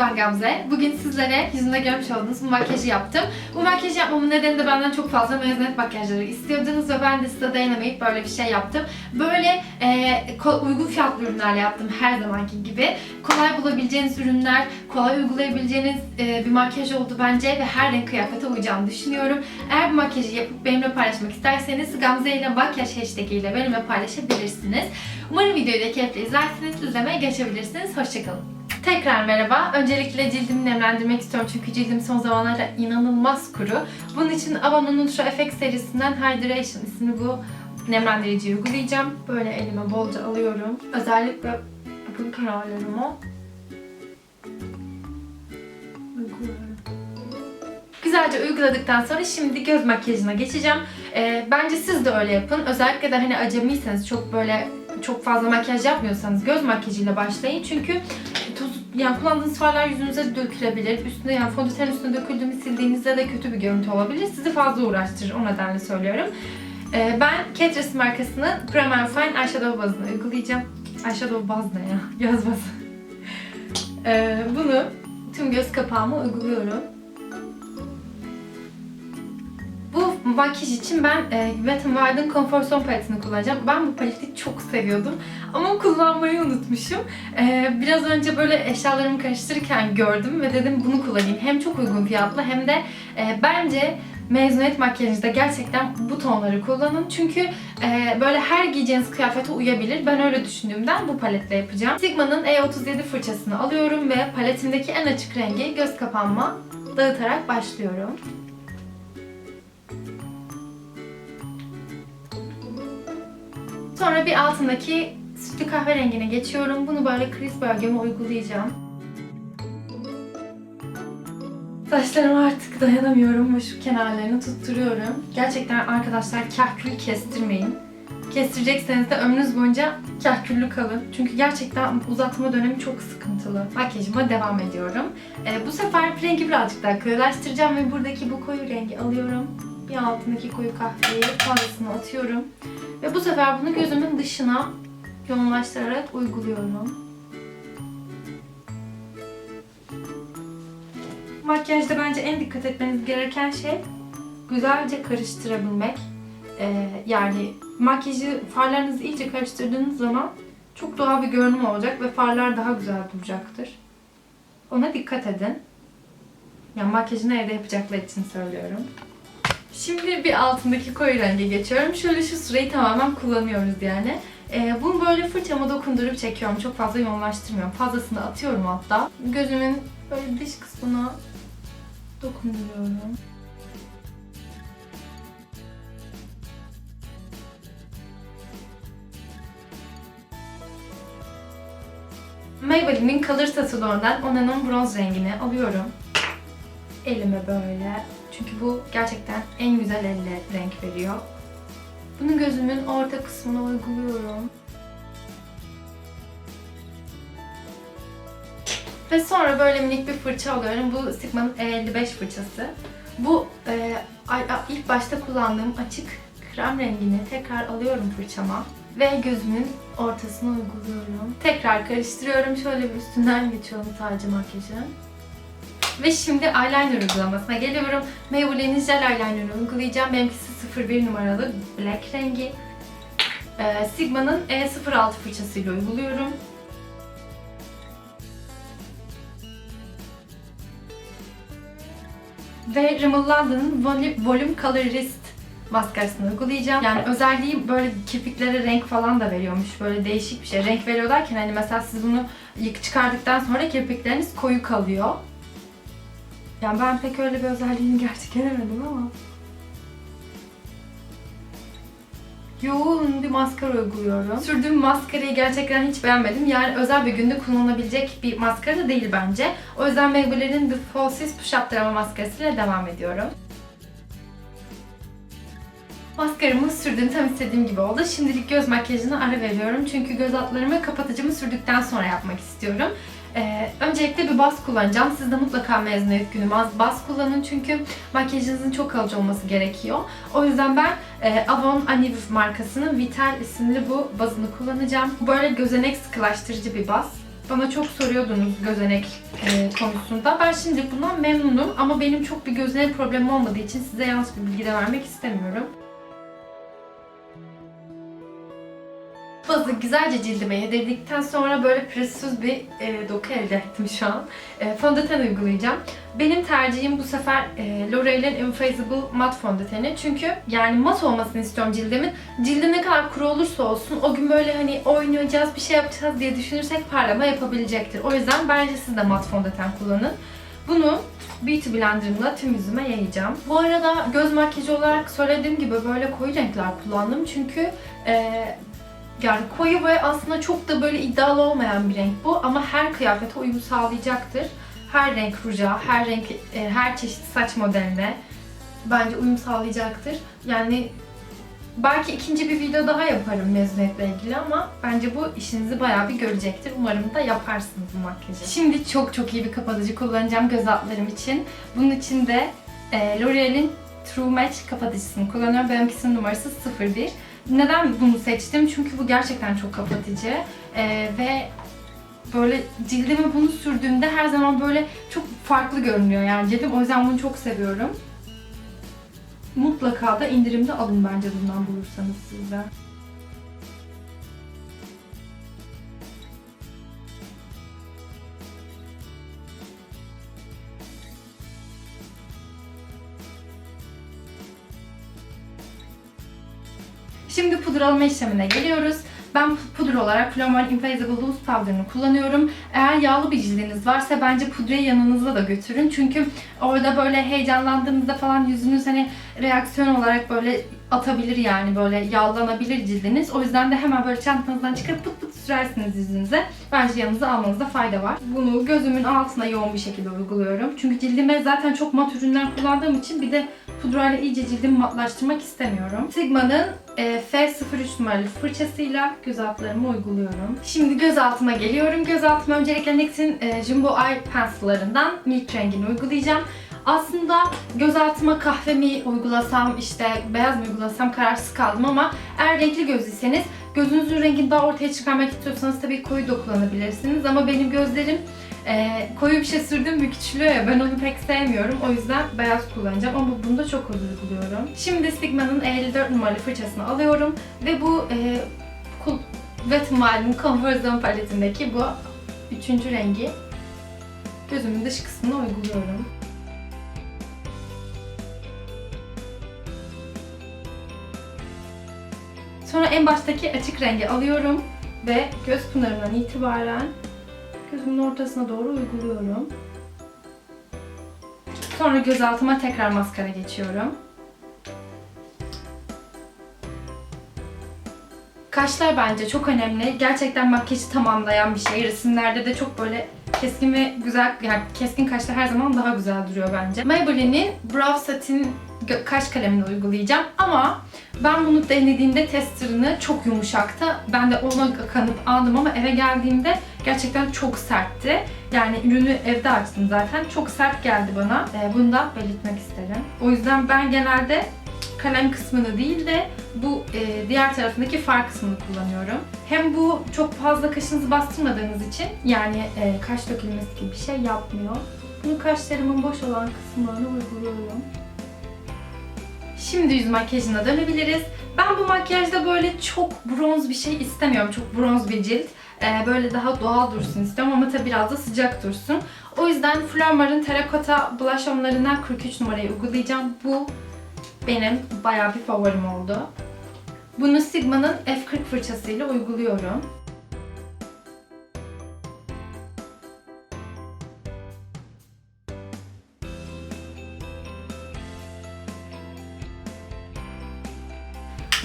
Ben Gamze. Bugün sizlere yüzümde görmüş olduğunuz bu makyajı yaptım. Bu makyajı yapmamın nedeni de benden çok fazla mezuniyet makyajları istiyordunuz ve ben de size dayanamayıp böyle bir şey yaptım. Böyle e, uygun fiyatlı ürünlerle yaptım her zamanki gibi. Kolay bulabileceğiniz ürünler, kolay uygulayabileceğiniz e, bir makyaj oldu bence ve her renk kıyafete uyacağını düşünüyorum. Eğer bu makyajı yapıp benimle paylaşmak isterseniz Gamze ile makyaj hashtag ile benimle paylaşabilirsiniz. Umarım videoyu da keyifle izlersiniz. İzlemeye geçebilirsiniz. Hoşçakalın. Tekrar merhaba. Öncelikle cildimi nemlendirmek istiyorum çünkü cildim son zamanlarda inanılmaz kuru. Bunun için Avon'un Ultra FX serisinden Hydration isimli bu nemlendiriciyi uygulayacağım. Böyle elime bolca alıyorum. Özellikle kenarlarıma uyguluyorum. Güzelce uyguladıktan sonra şimdi göz makyajına geçeceğim. Ee, bence siz de öyle yapın. Özellikle de hani acemiyseniz çok böyle çok fazla makyaj yapmıyorsanız göz makyajıyla başlayın. Çünkü yani kullandığınız farlar yüzünüze dökülebilir. Üstüne yani fondöten üstüne döküldüğünü sildiğinizde de kötü bir görüntü olabilir. Sizi fazla uğraştırır. O nedenle söylüyorum. Ee, ben Catrice markasının Primer Fine Eyeshadow bazını uygulayacağım. Eyeshadow baz ne ya? Göz bazı. Ee, bunu tüm göz kapağıma uyguluyorum. Makyaj için ben e, Wet n Wild'ın Comfort Zone paletini kullanacağım. Ben bu paleti çok seviyordum ama kullanmayı unutmuşum. E, biraz önce böyle eşyalarımı karıştırırken gördüm ve dedim bunu kullanayım. Hem çok uygun fiyatlı hem de e, bence mezuniyet makyajınızda gerçekten bu tonları kullanın. Çünkü e, böyle her giyeceğiniz kıyafete uyabilir. Ben öyle düşündüğümden bu paletle yapacağım. Sigma'nın E37 fırçasını alıyorum ve paletimdeki en açık rengi göz kapağıma dağıtarak başlıyorum. Sonra bir altındaki sütlü kahverengine geçiyorum. Bunu böyle kriz bölgeme uygulayacağım. Saçlarıma artık dayanamıyorum ve şu kenarlarını tutturuyorum. Gerçekten arkadaşlar kahkül kestirmeyin. Kestirecekseniz de ömrünüz boyunca kahküllü kalın. Çünkü gerçekten uzatma dönemi çok sıkıntılı. Makyajıma devam ediyorum. Ee, bu sefer rengi birazcık daha koyulaştıracağım ve buradaki bu koyu rengi alıyorum. Bir altındaki koyu kahveyi fazlasını atıyorum. Ve bu sefer bunu gözümün dışına yoğunlaştırarak uyguluyorum. Makyajda bence en dikkat etmeniz gereken şey güzelce karıştırabilmek. Ee, yani makyajı farlarınızı iyice karıştırdığınız zaman çok doğal bir görünüm olacak ve farlar daha güzel duracaktır. Ona dikkat edin. Yani makyajını evde yapacaklar için söylüyorum. Şimdi bir altındaki koyu renge geçiyorum. Şöyle şu süreyi tamamen kullanıyoruz yani. Ee, bunu böyle fırçama dokundurup çekiyorum. Çok fazla yoğunlaştırmıyorum. Fazlasını atıyorum hatta. Gözümün böyle dış kısmına dokunduruyorum. Maybelline'in Color Tattoo'dan Onan'ın bronz rengini alıyorum. Elime böyle. Çünkü bu gerçekten en güzel elle renk veriyor. Bunu gözümün orta kısmına uyguluyorum. Ve sonra böyle minik bir fırça alıyorum. Bu Sigma'nın E55 fırçası. Bu e, ilk başta kullandığım açık krem rengini tekrar alıyorum fırçama. Ve gözümün ortasına uyguluyorum. Tekrar karıştırıyorum. Şöyle bir üstünden geçiyorum sadece makyajın. Ve şimdi eyeliner uygulamasına geliyorum. Maybelline'in Gel Eyeliner'ı uygulayacağım. Benimkisi 01 numaralı black rengi. Ee, Sigma'nın E06 fırçasıyla uyguluyorum. Ve Rimmel London'ın Volume, Colorist maskarasını uygulayacağım. Yani özelliği böyle kirpiklere renk falan da veriyormuş. Böyle değişik bir şey. Renk veriyor derken hani mesela siz bunu çıkardıktan sonra kirpikleriniz koyu kalıyor. Yani ben pek öyle bir özelliğini gerçek göremedim ama. Yoğun bir maskara uyguluyorum. Sürdüğüm maskarayı gerçekten hiç beğenmedim. Yani özel bir günde kullanılabilecek bir maskara da değil bence. O yüzden Maybelline'in The Falsies Push Up Drama maskarasıyla devam ediyorum. Maskaramı sürdüm tam istediğim gibi oldu. Şimdilik göz makyajına ara veriyorum. Çünkü göz altlarımı kapatıcımı sürdükten sonra yapmak istiyorum. Ee, öncelikle bir baz kullanacağım. Siz de mutlaka mezuniyet günü baz, kullanın çünkü makyajınızın çok kalıcı olması gerekiyor. O yüzden ben e, Avon Aniv markasının Vital isimli bu bazını kullanacağım. Böyle gözenek sıkılaştırıcı bir baz. Bana çok soruyordunuz gözenek e, konusunda. Ben şimdi bundan memnunum ama benim çok bir gözenek problemi olmadığı için size yanlış bir bilgi de vermek istemiyorum. Bazı güzelce cildime yedirdikten sonra böyle pürüzsüz bir e, doku elde ettim şu an. E, fondöten uygulayacağım. Benim tercihim bu sefer e, L'Oreal'in Infaceable Matte fondöteni. Çünkü yani mat olmasını istiyorum cildimin. Cildim ne kadar kuru olursa olsun o gün böyle hani oynayacağız, bir şey yapacağız diye düşünürsek parlama yapabilecektir. O yüzden bence siz de mat fondöten kullanın. Bunu Beauty Blender'ımla tüm yüzüme yayacağım. Bu arada göz makyajı olarak söylediğim gibi böyle koyu renkler kullandım. Çünkü e, yani koyu ve aslında çok da böyle iddialı olmayan bir renk bu ama her kıyafete uyum sağlayacaktır. Her renk ruja, her renk, e, her çeşit saç modeline bence uyum sağlayacaktır. Yani belki ikinci bir video daha yaparım mezuniyetle ilgili ama bence bu işinizi bayağı bir görecektir. Umarım da yaparsınız bu makyajı. Şimdi çok çok iyi bir kapatıcı kullanacağım göz altlarım için. Bunun için de e, L'Oreal'in True Match kapatıcısını kullanıyorum. Benimkisinin numarası 01. Neden bunu seçtim? Çünkü bu gerçekten çok kapatıcı Ee, ve böyle cildime bunu sürdüğümde her zaman böyle çok farklı görünüyor yani cildim. O yüzden bunu çok seviyorum. Mutlaka da indirimde alın bence bundan bulursanız siz Şimdi pudralama işlemine geliyoruz. Ben pudra olarak Flormar Invisible Loose Powder'ını kullanıyorum. Eğer yağlı bir cildiniz varsa bence pudrayı yanınızda da götürün. Çünkü orada böyle heyecanlandığınızda falan yüzünüz hani reaksiyon olarak böyle atabilir yani böyle yağlanabilir cildiniz. O yüzden de hemen böyle çantanızdan çıkarıp pıt pıt sürersiniz yüzünüze. Bence yanınıza almanızda fayda var. Bunu gözümün altına yoğun bir şekilde uyguluyorum. Çünkü cildime zaten çok mat ürünler kullandığım için bir de pudrayla iyice cildimi matlaştırmak istemiyorum. Sigma'nın e, F03 numaralı fırçasıyla göz altlarımı uyguluyorum. Şimdi göz altıma geliyorum. Göz altıma öncelikle NYX'in e, Jumbo Eye Pencil'larından Milk rengini uygulayacağım. Aslında göz altıma kahve mi uygulasam, işte beyaz mı uygulasam kararsız kaldım ama eğer renkli gözlüyseniz gözünüzün rengini daha ortaya çıkarmak istiyorsanız tabii koyu da kullanabilirsiniz ama benim gözlerim e, koyu bir şey sürdüğüm mü küçülüyor ya ben onu pek sevmiyorum. O yüzden beyaz kullanacağım ama bunu da çok uyguluyorum. Şimdi Sigma'nın 54 numaralı fırçasını alıyorum ve bu e, Cool Wet n Wild'in Comfort Zone paletindeki bu üçüncü rengi gözümün dış kısmına uyguluyorum. Sonra en baştaki açık rengi alıyorum ve göz pınarından itibaren gözümün ortasına doğru uyguluyorum. Sonra göz altıma tekrar maskara geçiyorum. Kaşlar bence çok önemli. Gerçekten makyajı tamamlayan bir şey. Resimlerde de çok böyle keskin ve güzel, yani keskin kaşlar her zaman daha güzel duruyor bence. Maybelline'in Brow Satin kaş kalemini uygulayacağım ama ben bunu denediğimde testerını çok yumuşaktı. Ben de ona kanıp aldım ama eve geldiğimde gerçekten çok sertti. Yani ürünü evde açtım zaten. Çok sert geldi bana. Ee, bunu da belirtmek isterim. O yüzden ben genelde kalem kısmını değil de bu e, diğer tarafındaki far kısmını kullanıyorum. Hem bu çok fazla kaşınızı bastırmadığınız için yani e, kaş dökülmesi gibi bir şey yapmıyor. Bunu kaşlarımın boş olan kısımlarına uyguluyorum. Şimdi yüz makyajına dönebiliriz. Ben bu makyajda böyle çok bronz bir şey istemiyorum. Çok bronz bir cilt. Ee, böyle daha doğal dursun istiyorum ama tabii biraz da sıcak dursun. O yüzden Flormar'ın Terracotta Blush On'larından 43 numarayı uygulayacağım. Bu benim bayağı bir favorim oldu. Bunu Sigma'nın F40 fırçasıyla uyguluyorum.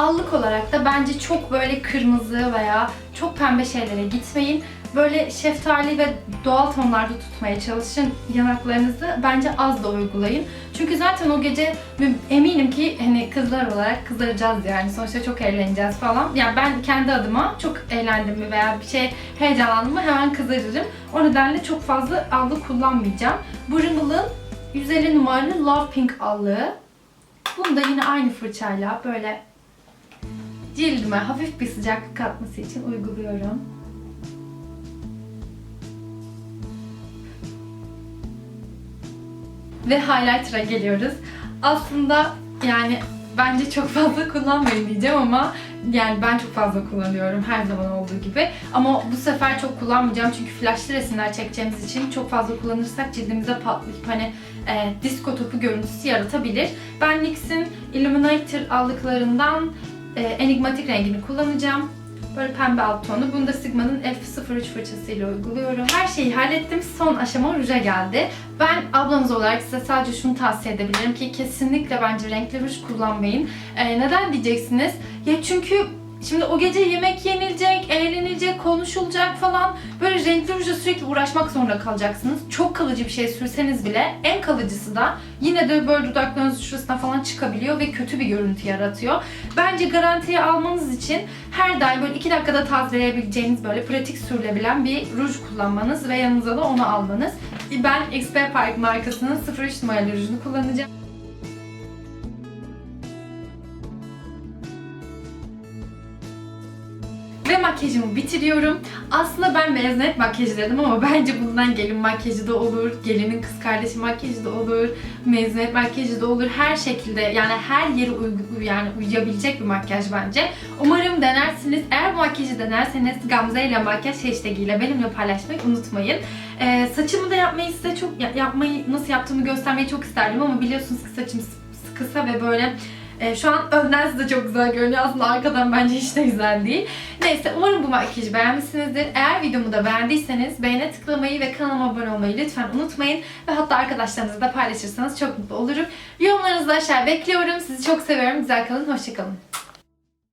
Allık olarak da bence çok böyle kırmızı veya çok pembe şeylere gitmeyin. Böyle şeftali ve doğal tonlarda tutmaya çalışın yanaklarınızı. Bence az da uygulayın. Çünkü zaten o gece eminim ki hani kızlar olarak kızaracağız yani. Sonuçta çok eğleneceğiz falan. Yani ben kendi adıma çok eğlendim mi veya bir şey heyecanlandım mı hemen kızarırım. O nedenle çok fazla allık kullanmayacağım. Bu Rimmel'ın 150 numaralı Love Pink allığı. Bunu da yine aynı fırçayla böyle cildime hafif bir sıcaklık katması için uyguluyorum. Ve highlighter'a geliyoruz. Aslında yani bence çok fazla kullanmayın diyeceğim ama yani ben çok fazla kullanıyorum her zaman olduğu gibi. Ama bu sefer çok kullanmayacağım çünkü flashlı resimler çekeceğimiz için çok fazla kullanırsak cildimize patlayıp hani e, disko topu görüntüsü yaratabilir. Ben NYX'in Illuminator aldıklarından e, enigmatik rengini kullanacağım. Böyle pembe alt tonu. Bunu da Sigma'nın F03 fırçasıyla uyguluyorum. Her şeyi hallettim. Son aşama ruja geldi. Ben ablanız olarak size sadece şunu tavsiye edebilirim ki kesinlikle bence renkli ruj kullanmayın. Ee, neden diyeceksiniz? Ya çünkü Şimdi o gece yemek yenilecek, eğlenilecek, konuşulacak falan. Böyle renkli rujla sürekli uğraşmak zorunda kalacaksınız. Çok kalıcı bir şey sürseniz bile en kalıcısı da yine de böyle dudaklarınız şurasına falan çıkabiliyor ve kötü bir görüntü yaratıyor. Bence garantiye almanız için her daim böyle 2 dakikada tazeleyebileceğiniz böyle pratik sürülebilen bir ruj kullanmanız ve yanınıza da onu almanız. Ben XP Park markasının 03 numaralı rujunu kullanacağım. Ve makyajımı bitiriyorum. Aslında ben mezuniyet makyajı dedim ama bence bundan gelin makyajı da olur, gelinin kız kardeşi makyajı da olur, mezuniyet makyajı da olur. Her şekilde yani her yere uygu, yani uyabilecek bir makyaj bence. Umarım denersiniz. Eğer bu makyajı denerseniz Gamze ile makyaj hashtag ile benimle paylaşmayı unutmayın. Ee, saçımı da yapmayı size çok ya- yapmayı nasıl yaptığımı göstermeyi çok isterdim ama biliyorsunuz ki saçım kısa ve böyle e, şu an önden size çok güzel görünüyor. Aslında arkadan bence hiç de güzel değil. Neyse umarım bu makyajı beğenmişsinizdir. Eğer videomu da beğendiyseniz beğene tıklamayı ve kanalıma abone olmayı lütfen unutmayın. Ve hatta arkadaşlarınızla da paylaşırsanız çok mutlu olurum. Yorumlarınızı da aşağı bekliyorum. Sizi çok seviyorum. Güzel kalın. Hoşçakalın.